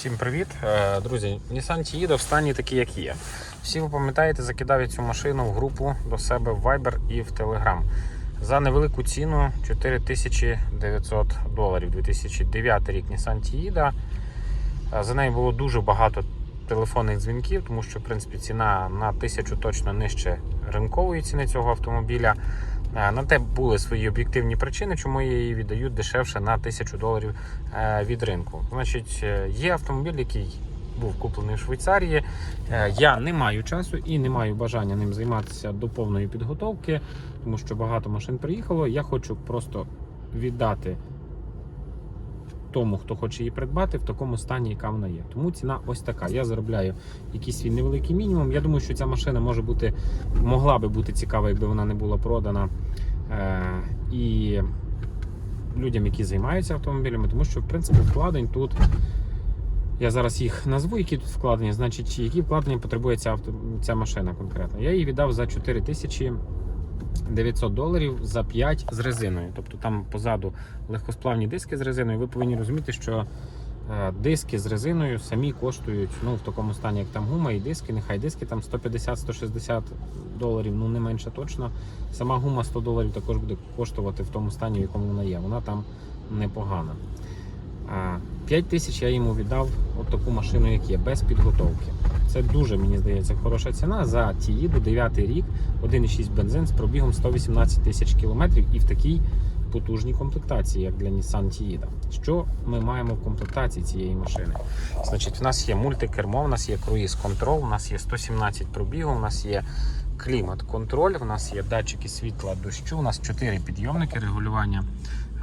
Всім привіт, Е, друзі. Nissan Tiida в стані такий, як є. Всі ви пам'ятаєте, закидав я цю машину в групу до себе в Viber і в Telegram. За невелику ціну 4900 доларів. 2009 рік Nissan Tiida. Е, За нею було дуже багато телефонних дзвінків, тому що в принципі ціна на тисячу точно нижче ринкової ціни цього автомобіля. На те були свої об'єктивні причини, чому я її віддаю дешевше на 1000 доларів е, від ринку. Значить, е, є автомобіль, який був куплений в Швейцарії. Е, Я не маю часу і не маю бажання ним займатися до повної підготовки, тому що багато машин приїхало. Я хочу просто віддати тому, хто хоче її придбати, в такому стані, яка вона є. Тому ціна ось така. Я заробляю якийсь свій невеликий мінімум. Я думаю, що ця машина може бути, могла би бути цікава, якби вона не була продана. Е, і людям, які займаються автомобілями, тому що в принципі вкладень тут. Я зараз їх назву, які тут вкладені, значить, які вкладення потребує ця, авто, ця машина конкретно. Я її віддав за 4900 доларів за 5 з резиною. Тобто там позаду легкосплавні диски з резиною. Ви повинні розуміти, що е, диски з резиною самі коштують ну, в такому стані, як там гума, і диски, нехай диски там 150-160 доларів, ну не менше точно. Сама гума 100 доларів також буде коштувати в тому стані, в якому вона є. Вона там непогана. 5 тисяч я йому віддав от таку машину, як є, без підготовки. Це дуже, мені здається, хороша ціна за Тіїду 9 рік, 1,6 бензин з пробігом 118 тисяч кілометрів і в такій потужній комплектації, як для Nissan Tiida. Що ми маємо в комплектації цієї машини? Значить, в нас є мультикермо, в нас є круїз контрол, у нас є 117 пробігу, у нас є клімат-контроль, у нас є датчики світла дощу, у нас 4 підйомники регулювання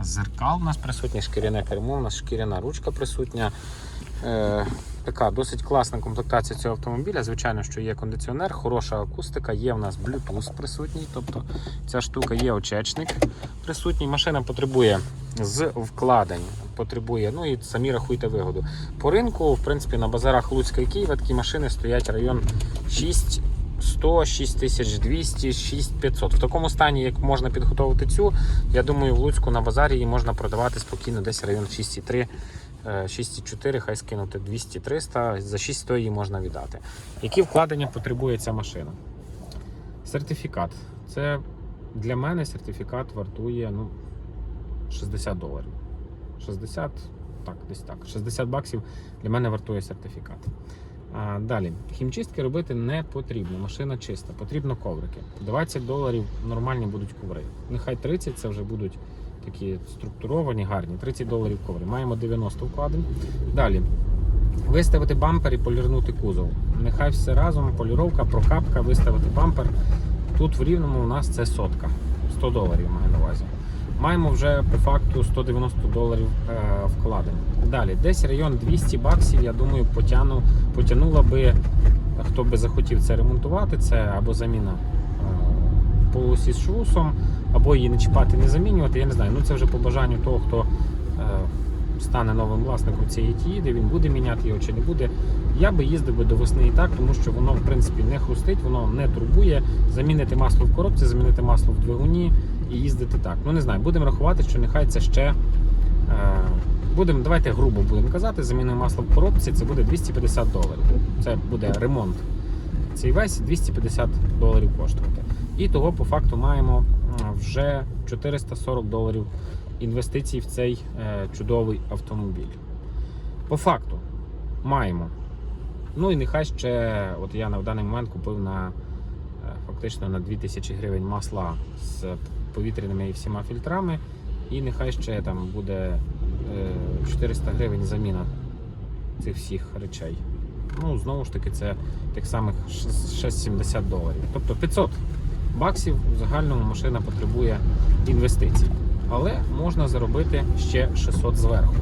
зеркал. У нас присутнє шкіряне кермо, у нас шкіряна ручка присутня. Така досить класна комплектація цього автомобіля. Звичайно, що є кондиціонер, хороша акустика, є в нас Bluetooth присутній. Тобто ця штука є очечник присутній. Машина потребує з вкладень, потребує, ну і самі рахуйте вигоду. По ринку, в принципі, на базарах Луцька і Києва такі машини стоять район 6. 100, 6200, 6500. В такому стані, як можна підготовити цю, я думаю, в Луцьку на базарі її можна продавати спокійно десь район 6,3, е, 6,4, хай скинути 200-300, за 600 її можна віддати. Які вкладення потребує ця машина? Сертифікат. Це для мене сертифікат вартує ну, 60 доларів. 60, так, десь так. 60 баксів для мене вартує сертифікат. Далі, хімчистки робити не потрібно. Машина чиста, потрібно коврики. 20 доларів нормальні будуть коври. Нехай 30 це вже будуть такі структуровані, гарні. 30 доларів коври. Маємо 90 вкладень. Далі. Виставити бампер і полірнути кузов. Нехай все разом, поліровка, прокапка, виставити бампер. Тут в рівному у нас це сотка. 100 доларів маю на увазі. Маємо вже по факту 190 доларів е, вкладень. Далі, десь район 200 баксів, я думаю, потягну, потягнула би, хто би захотів це ремонтувати, це або заміна е, полосі з швусом, або її не чіпати, не замінювати. Я не знаю. Ну це вже по бажанню того, хто е, стане новим власником цієї тіїди, він буде міняти його чи не буде. Я би їздив би до весни і так, тому що воно в принципі не хрустить, воно не турбує. Замінити масло в коробці, замінити масло в двигуні і їздити так. Ну не знаю, будемо рахувати, що нехай це ще. Е, будемо, давайте грубо будемо казати, замінимо масло в коробці, це буде 250 доларів. Це буде ремонт. Цей весь 250 доларів коштувати. І того по факту маємо вже 440 доларів інвестицій в цей е, чудовий автомобіль. По факту маємо. Ну і нехай ще, от я на в даний момент купив на е, фактично на 2000 гривень масла з повітряними і всіма фільтрами. І нехай ще там буде е, 400 гривень заміна цих всіх речей. Ну, знову ж таки, це тих самих 670 доларів. Тобто 500 баксів в загальному машина потребує інвестицій. Але можна заробити ще 600 зверху.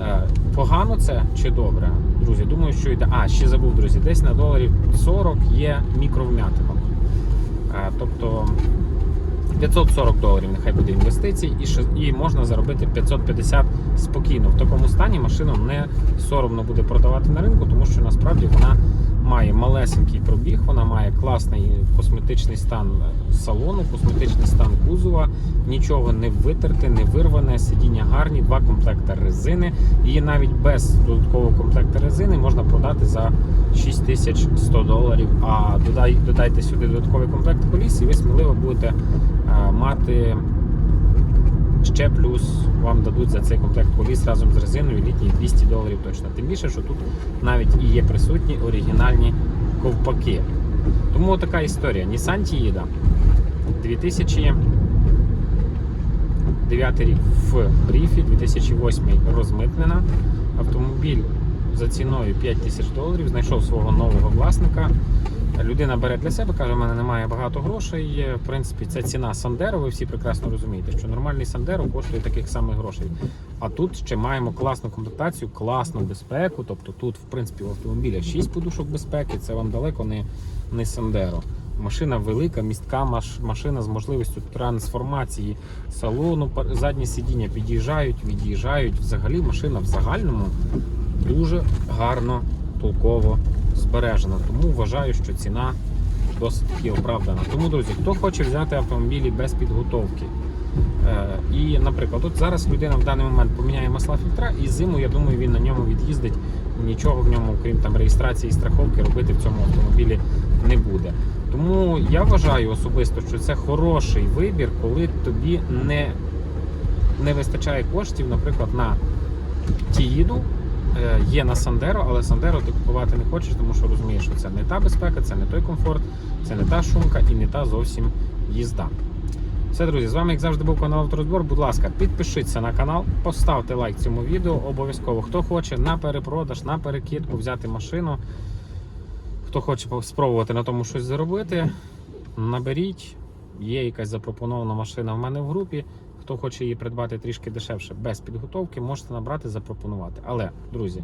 Е, Погано це чи добре? Друзі, думаю, що йде. А, ще забув, друзі, десь на доларів 40 є мікровмятина. Е, Тобто 540 доларів нехай буде інвестицій, і, і можна заробити 550 спокійно. В такому стані машину не соромно буде продавати на ринку, тому що насправді вона має малесенький пробіг, вона має класний косметичний стан салону, косметичний стан кузова, нічого не витерте, не вирване, сидіння гарні, два комплекти резини. Її навіть без додаткового комплекта резини можна продати за 6100 доларів. А додай, додайте сюди додатковий комплект коліс, і ви сміливо будете е, мати ще плюс вам дадуть за цей комплект коліс разом з резиною літній 200 доларів точно. Тим більше, що тут навіть і є присутні оригінальні ковпаки. Тому така історія. Nissan Tiida 2009 рік в бріфі, 2008 розмитнена. Автомобіль за ціною 5 тисяч доларів знайшов свого нового власника. Людина бере для себе, каже, у мене немає багато грошей. В принципі, це ціна Сандеро. Ви всі прекрасно розумієте, що нормальний Сандеро коштує таких самих грошей. А тут ще маємо класну комплектацію, класну безпеку. Тобто тут, в принципі, в автомобіля 6 подушок безпеки. Це вам далеко не, не Сандеро. Машина велика, містка машина з можливістю трансформації салону. Задні сидіння під'їжджають, від'їжджають. Взагалі машина в загальному дуже гарно, толково збережена. Тому вважаю, що ціна досить таки оправдана. Тому, друзі, хто хоче взяти автомобілі без підготовки. Е, і, наприклад, от зараз людина в даний момент поміняє масла фільтра, і зиму, я думаю, він на ньому від'їздить. Нічого в ньому, крім там реєстрації і страховки, робити в цьому автомобілі не буде. Тому я вважаю особисто, що це хороший вибір, коли тобі не, не вистачає коштів, наприклад, на Тіїду. Е, Є на Сандеро, але Сандеро ти купувати не хочеш, тому що розумієш, що це не та безпека, це не той комфорт, це не та шумка і не та зовсім їзда. Все, друзі, з вами, як завжди, був канал Авторозбор. Будь ласка, підпишіться на канал, поставте лайк цьому відео. Обов'язково. Хто хоче на перепродаж, на перекидку взяти машину. Хто хоче спробувати на тому щось заробити, наберіть. Є якась запропонована машина в мене в групі. Хто хоче її придбати трішки дешевше без підготовки, можете набрати, запропонувати. Але, друзі,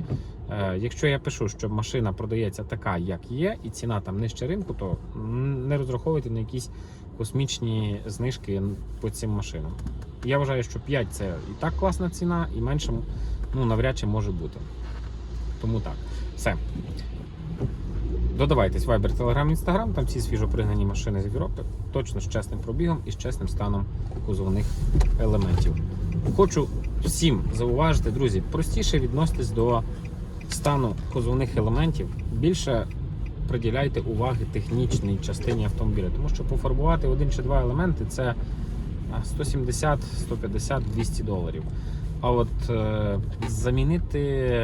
е, якщо я пишу, що машина продається така, як є, і ціна там нижче ринку, то не розраховуйте на якісь космічні знижки по цим машинам. Я вважаю, що 5 це і так класна ціна, і менше ну, навряд чи може бути. Тому так. Все. Додавайтесь Viber, Telegram, Instagram, там всі свіжо пригнані машини з Європи, точно з чесним пробігом і з чесним станом кузовних елементів. Хочу всім зауважити, друзі, простіше відноситесь до стану кузовних елементів. Більше приділяйте уваги технічній частині автомобіля, тому що пофарбувати один чи два елементи це 170, 150, 200 доларів. А от е, замінити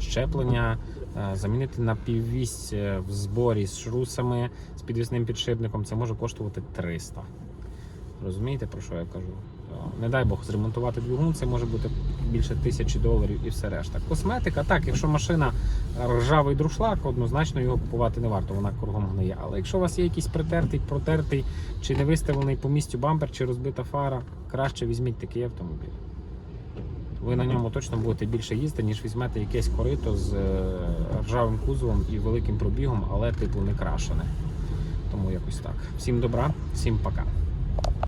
щеплення, е, замінити на піввісь е, в зборі з шрусами, з підвісним підшипником, це може коштувати 300. Розумієте, про що я кажу? Е, Не дай Бог зремонтувати двигун, це може бути більше тисячі доларів і все решта. Косметика, так, якщо машина ржавий друшлак, однозначно його купувати не варто, вона кругом гниє. Але якщо у вас є якийсь притертий, протертий, чи не виставлений по місцю бампер, чи розбита фара, краще візьміть такий автомобіль. Ви на ньому точно будете більше їздити, ніж візьмете якесь корито з е, ржавим кузовом і великим пробігом, але типу не крашене. Тому якось так. Всім добра, всім пока.